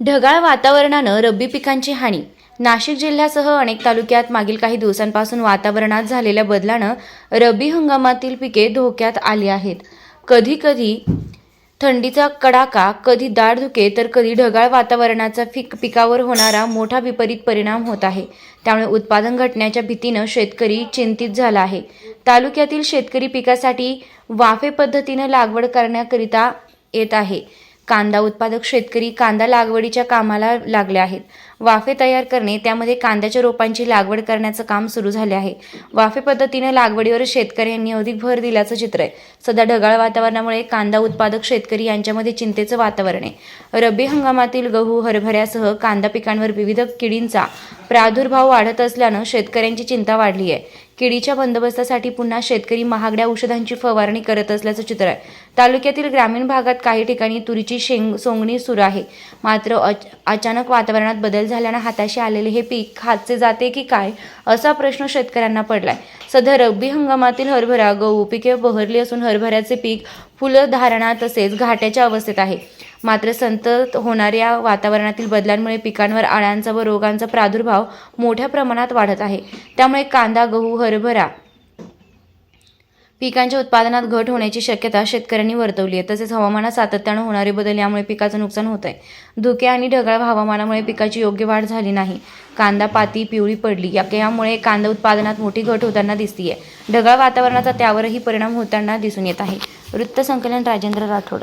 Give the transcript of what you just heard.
ढगाळ वातावरणानं रब्बी पिकांची हानी. नाशिक जिल्ह्यासह अनेक तालुक्यात मागील काही दिवसांपासून वातावरणात झालेल्या बदलानं रब्बी हंगामातील पिके धोक्यात आली आहेत. कधी कधी थंडीचा कडाका कधी दाट धुके तर कधी ढगाळ वातावरणाचा फिक पिकावर होणारा मोठा विपरीत परिणाम होत आहे. त्यामुळे उत्पादन घटण्याच्या भीतीनं शेतकरी चिंतित झाला आहे. तालुक्यातील शेतकरी पिकासाठी वाफे पद्धतीनं लागवड करण्याकरिता येत आहे. कांदा उत्पादक शेतकरी कांदा लागवडीच्या कामाला लागले आहेत. वाफे तयार करणे त्यामध्ये कांद्याच्या रोपांची लागवड करण्याचं काम सुरू झाले आहे. वाफे पद्धतीने लागवडीवर शेतकऱ्यांनी अधिक भर दिल्याचं चित्र आहे. सध्या ढगाळ वातावरणामुळे कांदा उत्पादक शेतकरी यांच्यामध्ये चिंतेचं वातावरण आहे. रब्बी हंगामातील गहू हरभऱ्यासह कांदा पिकांवर विविध किडींचा प्रादुर्भाव वाढत असल्यानं शेतकऱ्यांची चिंता वाढली आहे. किडीच्या बंदोबस्तासाठी पुन्हा शेतकरी महागड्या औषधांची फवारणी करत असल्याचं चित्र आहे. तालुक्यातील ग्रामीण भागात काही ठिकाणी तुरीची शेंग सोंगणी सुरू आहे. मात्र अच अचानक वातावरणात बदल झाल्यानं हाताशी आलेले हे पीक खाचे जाते की काय असा प्रश्न शेतकऱ्यांना पडलाय. सध्या रब्बी हंगामातील हरभरा गहू पिके बहरली असून हरभऱ्याचे पीक फुलधारणा तसेच घाट्याच्या अवस्थेत आहे. मात्र संतत होणाऱ्या वातावरणातील बदलांमुळे पिकांवर आळ्यांचा व रोगांचा प्रादुर्भाव मोठ्या प्रमाणात वाढत आहे. त्यामुळे कांदा गहू हरभरा पिकांच्या उत्पादनात घट होण्याची शक्यता शेतकऱ्यांनी वर्तवली आहे. तसेच हवामानात सातत्यानं होणारे बदल यामुळे पिकाचं नुकसान होत आहे धुके आणि ढगाळ हवामानामुळे पिकाची योग्य वाढ झाली नाही. कांदा पाती पिवळी पडली. या यामुळे कांदा उत्पादनात मोठी घट होताना दिसतीये. ढगाळ वातावरणाचा त्यावरही परिणाम होताना दिसून येत आहे. वृत्तसंकलन राजेंद्र राठोड